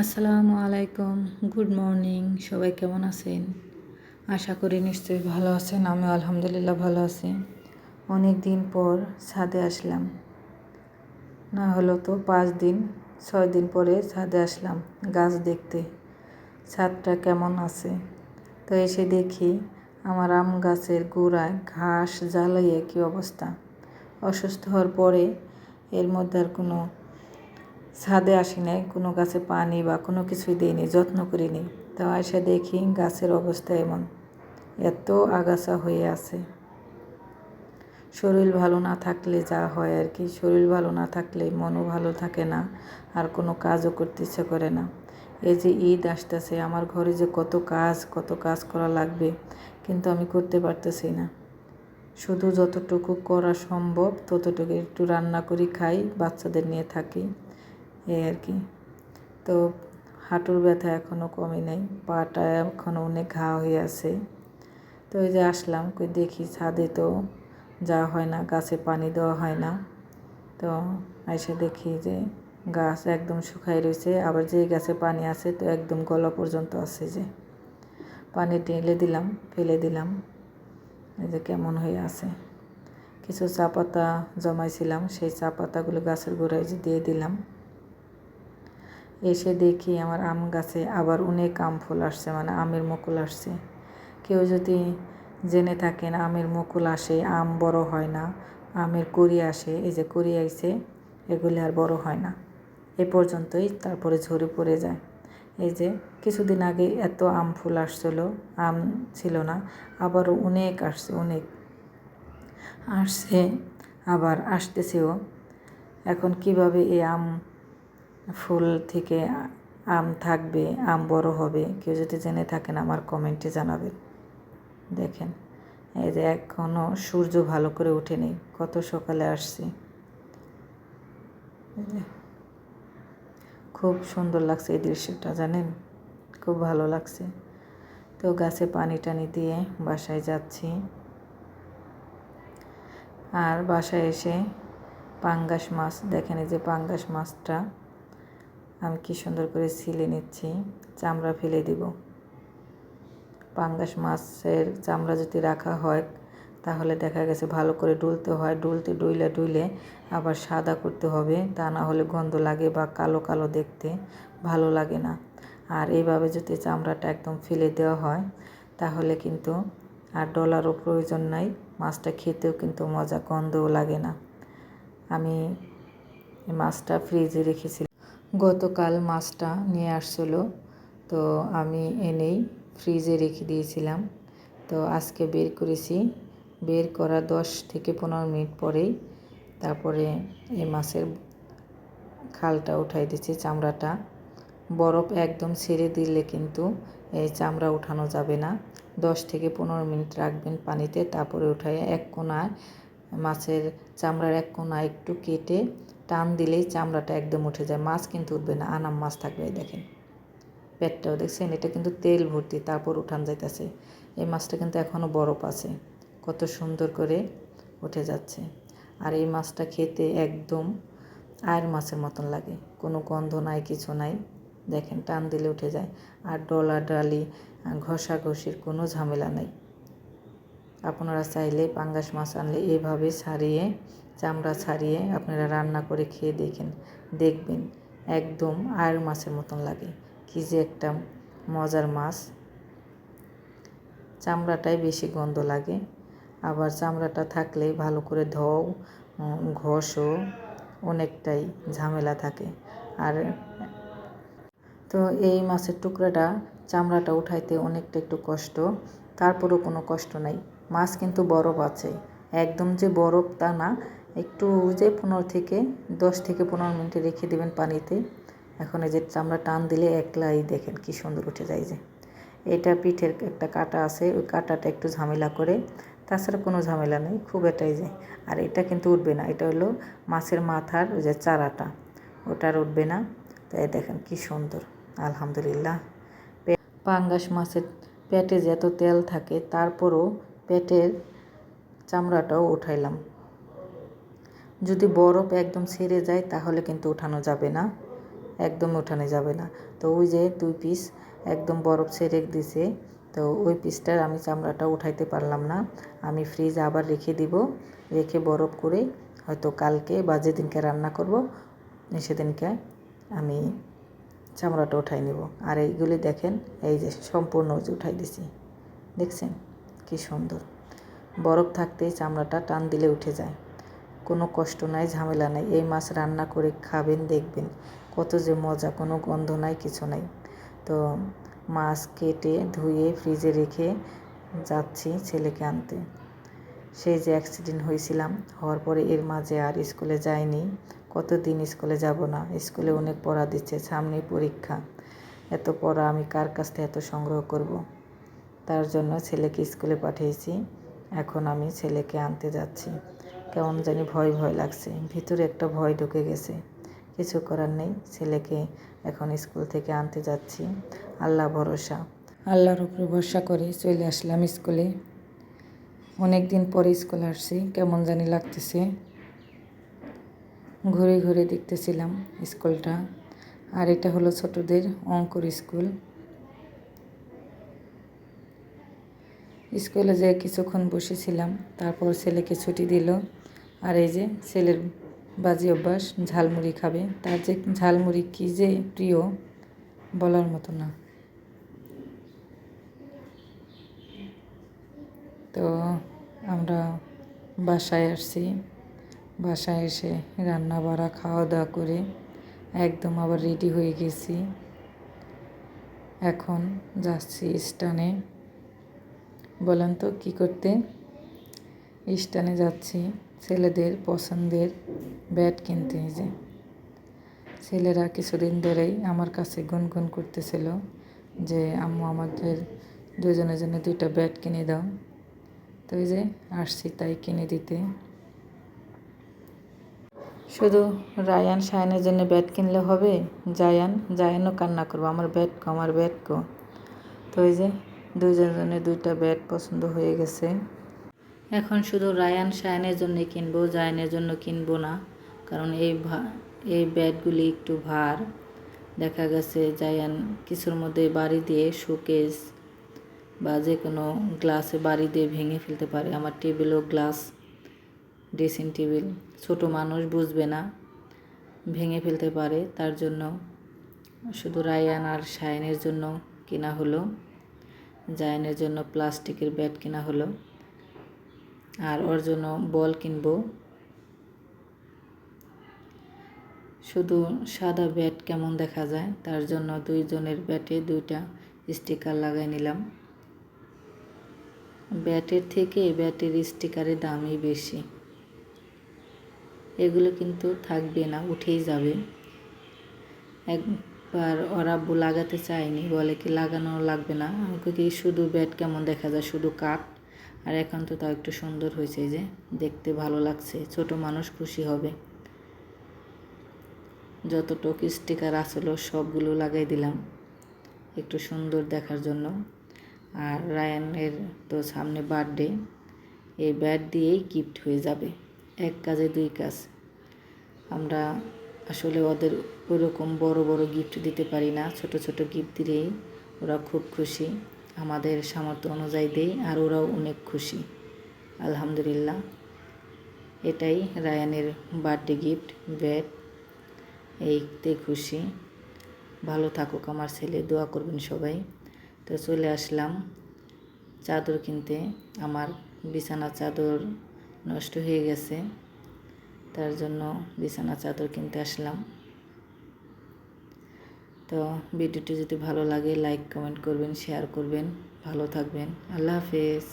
আসসালামু আলাইকুম, good morning, সবাই কেমন আছেন? আশা করি নিশ্চয়ই ভালো আছেন আমি আলহামদুলিল্লাহ ভালো আছি। অনেক দিন পর ছাদে আসলাম। না হলো তো পাঁচ দিন, ছয় দিন পরে ছাদে আসলাম, গাছ দেখতে। ছাদটা কেমন আছে? তো এসে দেখি আমার আম গাছের গোড়ায় ঘাস জ্বালাইয়ে কী অবস্থা? অসুস্থ হওয়ার পরে এর মধ্যে আর কোনো ছাদে আসি নাই, কোনো গাছে পানি বা কোনো কিছুই দিইনি, যত্ন করিনি। তো এসে দেখি গাছের অবস্থা এমন, এত আগাছা হয়ে আছে। শরীর ভালো না থাকলে যা হয় আর কি, শরীর ভালো না থাকলে মনও ভালো থাকে না, আর কোনো কাজও করতে ইচ্ছে করে না। এই যে ঈদ আসতেছে, আমার ঘরে যে কত কাজ কত কাজ করা লাগবে, কিন্তু আমি করতে পারতেছি না। শুধু যতটুকু করা সম্ভব, ততটুকু একটু রান্না করি, খাই, বাচ্চাদের নিয়ে থাকি। এই আর কি। তো হাঁটুর ব্যথা এখনও কমে নাই, পাটা এখনও অনেক ঘা হয়ে আছে। তো ওই যে আসলাম, কই দেখি ছাদে তো যাওয়া হয় না, গাছে পানি দেওয়া হয় না। তো এসে দেখি যে গাছ একদম শুকাই রয়েছে আবার যে গাছে পানি আছে তো একদম গলা পর্যন্ত আছে যে। পানি ঢেলে দিলাম, ফেলে দিলাম, এই যে কেমন হয়ে আছে। কিছু চা পাতা জমাইছিলাম, সেই চা পাতাগুলো গাছের গোড়ায় যে দিয়ে দিলাম। এসে দেখি আমার আম গাছে আবার অনেক আম ফুল আসছে মানে আমের মুকুল আসছে। কেউ যদি জেনে থাকেন আমের মুকুল আসে, আম বড় হয় না, আমের করি আসে, এই যে করি আইছে, এগুলি আর বড় হয় না। এ পর্যন্তই, তারপরে ঝরে পড়ে যায়। এই যে কিছুদিন আগে এত আম ফুল আসছিল, আম ছিল না, আবারও অনেক আসছে অনেক। আসছে, আবার আসতেছেও। এখন কীভাবে এই আম ফুল থেকে আম থাকবে, আম বড় হবে। কেউ যদি জেনে থাকেন, আমার কমেন্টে জানাবেন। দেখেন, এই যে এখনও সূর্য ভালো করে ওঠেনি, কত সকালে আসছি। খুব সুন্দর লাগছে এই দৃশ্যটা, জানেন? খুব ভালো লাগছে। তো গাছে পানি টানি দিয়ে বাসায় যাচ্ছি। আর বাসায় এসে পাঙ্গাস মাছ, দেখেন এই যে পাঙ্গাস মাছটা। আমি কি সুন্দর করে ছিলে নিচ্ছি, চামড়া ফেলে দিব। পাঙ্গাস মাছের চামড়া যদি রাখা হয়, তাহলে দেখা গেছে ভালো করে ডুলতে হয়। ডুলতে ডুইলে ডুইলে আবার সাদা করতে হবে, তা না হলে গন্ধ লাগে বা কালো কালো দেখতে ভালো লাগে না। আর এইভাবে যদি চামড়াটা একদম ফেলে দেওয়া হয়, তাহলে কিন্তু আর ডলারও প্রয়োজন নাই, মাছটা খেতেও কিন্তু মজা, গন্ধও লাগে না। আমি মাছটা ফ্রিজে রেখেছিলাম। গতকাল মাছটা নিয়ে আসছিল, তো আমি এনেই ফ্রিজে রেখে দিয়েছিলাম। তো আজকে বের করেছি। বের করা দশ থেকে পনেরো মিনিট পরেই তারপরে এই মাছের খালটা উঠাই দিচ্ছি চামড়াটা। বরফ একদম ছেড়ে দিলে কিন্তু এই চামড়া উঠানো যাবে না। দশ থেকে পনেরো মিনিট রাখবেন পানিতে, তারপরে উঠাই এক কোনায় মাছের চামড়ার এক কোনা একটু কেটে টান দিলেই চামড়াটা একদম উঠে যায়, মাছ কিন্তু উঠবে না, আনাম মাছ থাকবে দেখেন। পেটটাও দেখছেন, এটা কিন্তু তেল ভর্তি, তারপর উঠান যাইতেছে। এই মাছটা কিন্তু এখনও বরফ আছে, কত সুন্দর করে উঠে যাচ্ছে। আর এই মাছটা খেতে একদম আয়ের মাছের মতন লাগে, কোনো গন্ধ নাই, কিছু নাই, দেখেন টান দিলে উঠে যায়। আর ডলা ডালি ঘষা ঘষির কোনো ঝামেলা নাই। আপনারা চাইলে পাঙ্গাস মাছ আনলে এভাবে ছাড়িয়ে চামড়া ছাড়িয়ে আপনারা রান্না করে খেয়ে দেখেন, দেখবেন। একদম আয়ের মাছের মতন লাগে। কী যে একটা মজার মাছ। চামড়াটাই বেশি গন্ধ লাগে। আবার চামড়াটা থাকলে ভালো করে ধোও ঘষও অনেকটাই ঝামেলা থাকে। আর তো এই মাছের টুকরাটা চামড়াটা উঠাইতে অনেকটা একটু কষ্ট। তারপরেও কোনো কষ্ট নাই। মাছ কিন্তু বরফ আছে। একদম যে বরফ তা না, একটু যে পনেরো থেকে, দশ থেকে পনেরো মিনিটে রেখে দেবেন পানিতে। এখন এই যে চামড়া টান দিলে একলাই দেখেন কি সুন্দর উঠে যায় যে। এটা পিঠের একটা কাটা আছে, ওই কাটাটা একটু ঝামেলা করে, তাছাড়া কোনো ঝামেলা নেই, খুব এটাই যায় আর এটা কিন্তু উঠবে না, এটা হলো মাছের মাথার ওই যে চারাটা ওটা আর উঠবে না। তাই দেখেন কি সুন্দর, আলহামদুলিল্লাহ। পাঙ্গাস মাছের পেটে যে এত তেল থাকে, তারপরও পেটের চামড়াটাও উঠাইলাম। যদি বরফ একদম ছেড়ে যায়, তাহলে কিন্তু উঠানো যাবে না। একদম উঠানো যাবে না। তো ওই যে দুই পিস একদম বরফ ছেড়ে দিছে, তো ওই পিসটার আমি চামড়াটা উঠাইতে পারলাম না। আমি ফ্রিজ আবার রেখে দিব। রেখে বরফ করে হয়তো কালকে বা যেদিনকে রান্না করব সেদিনকে আমি চামড়াটা উঠাই নেব। আর এইগুলি দেখেন, এই যে সম্পূর্ণ উঠাই দিছি। দেখছেন? কি সুন্দর। বরফ থাকতেই চামড়াটা টান দিলে উঠে যায়। কোনো কষ্ট নাই, ঝামেলা নাই। এই মাছ রান্না করে খাবেন, দেখবেন কত যে মজা, কোনো গন্ধ নাই, কিছু নাই। তো মাছ কেটে ধুয়ে ফ্রিজে রেখে যাচ্ছি ছেলেকে আনতে। সেই যে অ্যাক্সিডেন্ট হয়েছিলাম, হওয়ার পরে এর মাঝে আর স্কুলে যাইনি। কতদিন স্কুলে যাব না? স্কুলে অনেক পড়া দিচ্ছে সামনে পরীক্ষা। এত পড়া আমি কার কাছ থেকে এত সংগ্রহ করব। তার জন্য ছেলেকে স্কুলে পাঠিয়েছি। এখন আমি ছেলেকে আনতে যাচ্ছি। কেমন জানি ভয় ভয় লাগছে। ভিতরে একটা ভয় ঢুকে গেছে। কিছু করার নেই। ছেলেকে এখন স্কুল থেকে আনতে যাচ্ছি। আল্লাহ ভরসা। আল্লাহর উপরে ভরসা করে চলে আসলাম স্কুলে। অনেক দিন পরে স্কুল আসছি। কেমন জানি লাগতেছে। ঘুরে ঘুরে দেখতেছিলাম স্কুলটা। আর এটা হলো ছোটদের অঙ্কর স্কুল। স্কুলে যেয়ে কিছুক্ষণ বসেছিলাম, তারপর ছেলেকে ছুটি দিল। আর এই যে ছেলের বাজি অভ্যাস, ঝালমুড়ি খাবে। তার যে ঝালমুড়ি কী যে প্রিয়, বলার মতো না। তো আমরা বাসায় আসছি। বাসায় এসে রান্না বাড়া খাওয়া দাওয়া করে একদম আবার রেডি হয়ে গেছি। এখন যাচ্ছি স্টানে বলেন তো, কী করতে? স্টানে যাচ্ছি, ছেলেদের পছন্দের ব্যাট কিনতে যে। ছেলেরা কিছুদিন ধরেই আমার কাছে গুনগুন করতেছিল যে, আম্মু আমাদের দুজনের জন্য দুইটা ব্যাট কিনে দাও। তো যে, আসছি তাই কিনে দিতে। শুধু রায়ান শায়নের জন্য ব্যাট কিনলে হবে? জায়ান, জায়ানও কান্না করব, আমার ব্যাট কো, আমার ব্যাট কো। তো এই যে দুইজনের দুইটা ব্যাট পছন্দ হয়ে গেছে। এখন শুধু রায়ান শায়নের জন্য কিনবো, জায়ানের জন্য কিনবো না, কারণ এই এই ব্যাটগুলি একটু ভার। দেখা গেছে জায়ান কিছুর মধ্যে বাড়ি দিয়ে শোকেস বা যে কোনো গ্লাসে বাড়ি দিয়ে ভেঙে ফেলতে পারে। আমার টেবিলও গ্লাস, ড্রেসিং টেবিল, ছোটো মানুষ বুঝবে না, ভেঙে ফেলতে পারে। তার জন্য শুধু রায়ান আর শায়নের জন্য কেনা হলো। জায়নের জন্য প্লাস্টিকের ব্যাট কেনা হলো। আর ওর জন্য বল কিনবো। শুধু সাদা ব্যাট কেমন দেখা যায়, তার জন্য দুইজনের ব্যাটে দুইটা স্টিকার লাগাই নিলাম। ব্যাটের থেকে ব্যাটের স্টিকারের দামই বেশি। এগুলো কিন্তু থাকবে না, উঠেই যাবে। একবার ওরা লাগাতে চায়নি, বলে কি লাগানো লাগবে না। আমাকে কি শুধু ব্যাট কেমন দেখা যায়, শুধু কাঠ? আর এখন তো তাও একটু সুন্দর হয়েছে যে, দেখতে ভালো লাগছে, ছোট মানুষ খুশি হবে। যতটুকু স্টিকার আসলো, সবগুলো লাগাই দিলাম, একটু সুন্দর দেখার জন্য। আর রায়ানের তো সামনে বার্থডে এই ব্যাট দিয়েই গিফট হয়ে যাবে, এক কাজে দুই কাজ। আমরা আসলে ওদের ওরকম বড় বড় গিফট দিতে পারি না, ছোট ছোট গিফট দিলেই ওরা খুব খুশি। আমাদের সামর্থ্য অনুযায়ী দেই আর ওরাও অনেক খুশি। আলহামদুলিল্লাহ। এটাই রায়ানের বার্থডে গিফট ব্যাট এইতে খুশি। ভালো থাকুক আমার ছেলে, দোয়া করবেন সবাই। তো চলে আসলাম। চাদর কিনতে। আমার বিছানা চাদর নষ্ট হয়ে গেছে। তার জন্য বিছানা চাদর কিনতে আসলাম। তো ভিডিওটি যদি ভালো লাগে লাইক কমেন্ট করবেন শেয়ার করবেন। ভালো থাকবেন। আল্লাহ হাফেজ।